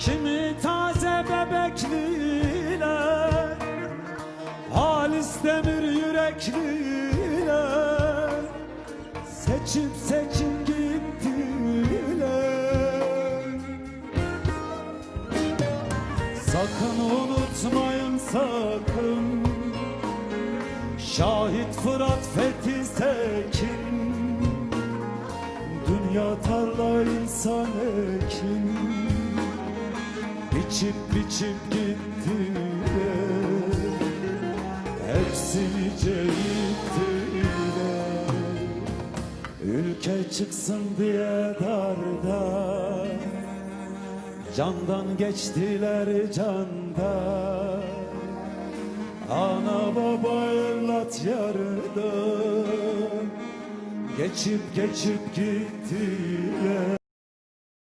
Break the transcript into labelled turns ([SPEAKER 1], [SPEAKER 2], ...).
[SPEAKER 1] Kimi taze bebekliler Halis demir yürekliler Seçip seçip gittiler. Sakın unutmayın sakın. Şahit Fırat Fethi Sekin Dünya tarla insan ekin. Biçip biçip gittiler. Hepsini cehittiler Ülke çıksın diye darda. Candan geçtiler canda. Ana baba evlat yarıda. Geçip geçip gittiler